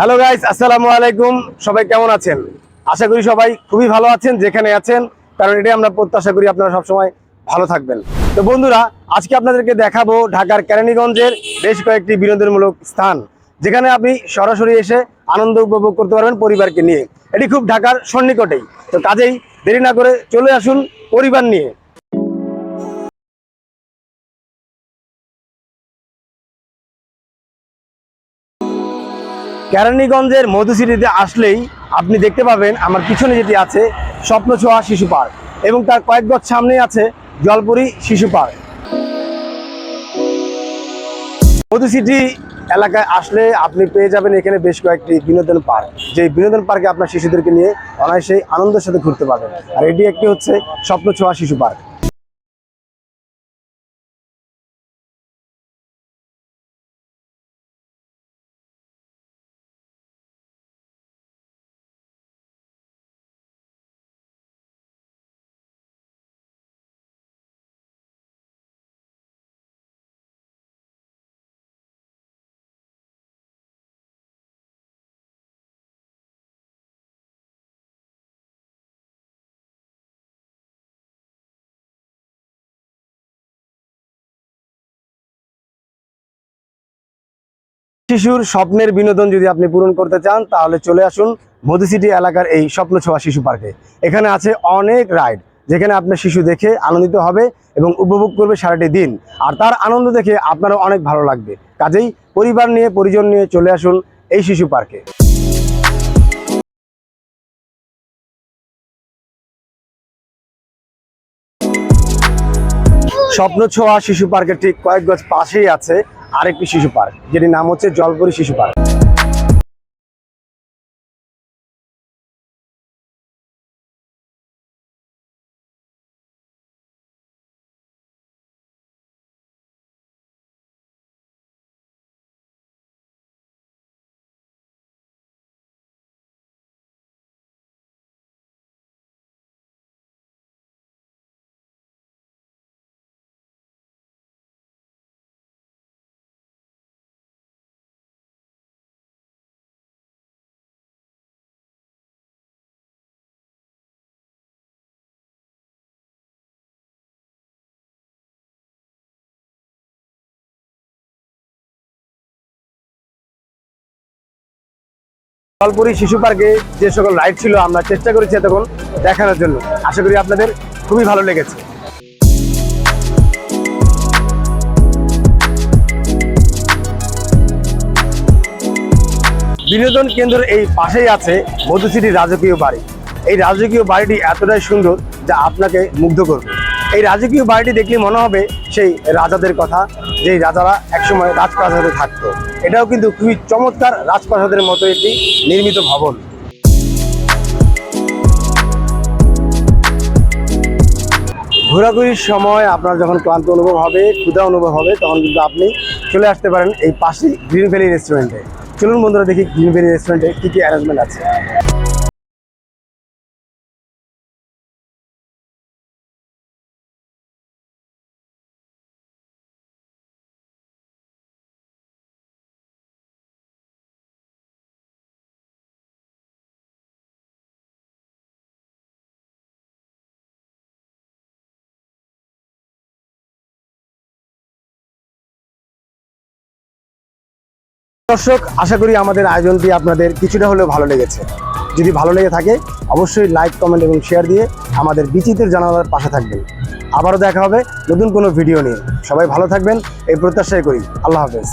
Hello guys আসসালামু আলাইকুম। সবাই কেমন আছেন? আশা করি সবাই খুবই ভালো আছেন, যেখানে আছেন, কারণ এটাই আমরা প্রত্যাশা করি আপনারা সবসময় ভালো থাকবেন। তো বন্ধুরা, আজকে আপনাদেরকে দেখাবো ঢাকার কেরানীগঞ্জের বেশ কয়েকটি বিনোদনমূলক স্থান, যেখানে আপনি সরাসরি এসে আনন্দ উপভোগ করতে পারবেন পরিবারকে নিয়ে। এটি খুব ঢাকার সন্নিকটেই। তো কাজেই দেরি না করে চলে আসুন পরিবার নিয়ে। কেরানীগঞ্জের মধুসিটিতে আসলেই আপনি দেখতে পাবেন আমার পিছনে যেটি আছে স্বপ্ন ছোঁয়া শিশু পার্ক এবং তার কয়েক গজ সামনে আছে জলপুরি শিশু পার্ক। মধুসিটি এলাকায় আসলে আপনি পেয়ে যাবেন এখানে বেশ কয়েকটি বিনোদন পার্ক। যে বিনোদন পার্কে আপনার শিশুদেরকে নিয়ে অনায়াসেই আনন্দের সাথে ঘুরতে পারবেন। আর এটি একটি হচ্ছে স্বপ্ন ছোঁয়া শিশু পার্ক। শিশুর স্বপ্নের বিনোদন যদি আপনি পূরণ করতে চান, তাহলে চলে আসুন মধুসিটি এলাকার এই স্বপ্ন ছোঁয়া শিশু পার্কে। এখানে আছে অনেক রাইড, যেখানে আপনার শিশু দেখে আনন্দিত হবে এবং উপভোগ করবে সারাটি দিন। আর তার আনন্দ দেখে আপনারও অনেক ভালো লাগবে। কাজেই পরিবার নিয়ে, পরিজন নিয়ে চলে আসুন এই শিশু পার্কে। স্বপ্ন ছোঁয়া শিশু পার্কের ঠিক কয়েক গজ পাশেই আছে আরেকটি শিশু পার্ক যেটির নাম হচ্ছে জলপুরি শিশু পার্ক। জলপুরি শিশু পার্কে যে সকল রাইড ছিল, আমরা চেষ্টা করেছি এতক্ষণ দেখানোর জন্য। আশা করি আপনাদের খুবই ভালো লেগেছে। বিনোদন কেন্দ্রের এই পাশেই আছে মধুসিটির রাজকীয় বাড়ি। এই রাজকীয় বাড়িটি এতটাই সুন্দর যা আপনাকে মুগ্ধ করবে। এই রাজকীয় বাড়িটি দেখলে মনে হবে সেই রাজাদের কথা, যেই রাজারা একসময় রাজপ্রাসাদে থাকতো। এটাও কিন্তু খুবই চমৎকার রাজপ্রাসাদের মতো একটি নির্মিত ভবন। ঘোরাঘুরির সময় আপনার যখন ক্লান্ত অনুভব হবে, ক্ষুধা অনুভব হবে, তখন কিন্তু আপনি চলে আসতে পারেন এই পাশেই গ্রিন ভ্যালি রেস্টুরেন্টে চলুন বন্ধুরা দেখি গ্রিন ভ্যালি রেস্টুরেন্টে কী কী অ্যারেঞ্জমেন্ট আছে। দর্শক, আশা করি আমাদের আয়োজনটি আপনাদের কিছুটা হলেও ভালো লেগেছে। যদি ভালো লেগে থাকে, অবশ্যই লাইক কমেন্ট এবং শেয়ার দিয়ে আমাদের বিচিত্র জানালার পাশে থাকবেন। আবারও দেখা হবে নতুন কোনো ভিডিও নিয়ে। সবাই ভালো থাকবেন, এই প্রত্যাশাই করি। আল্লাহ হাফেজ।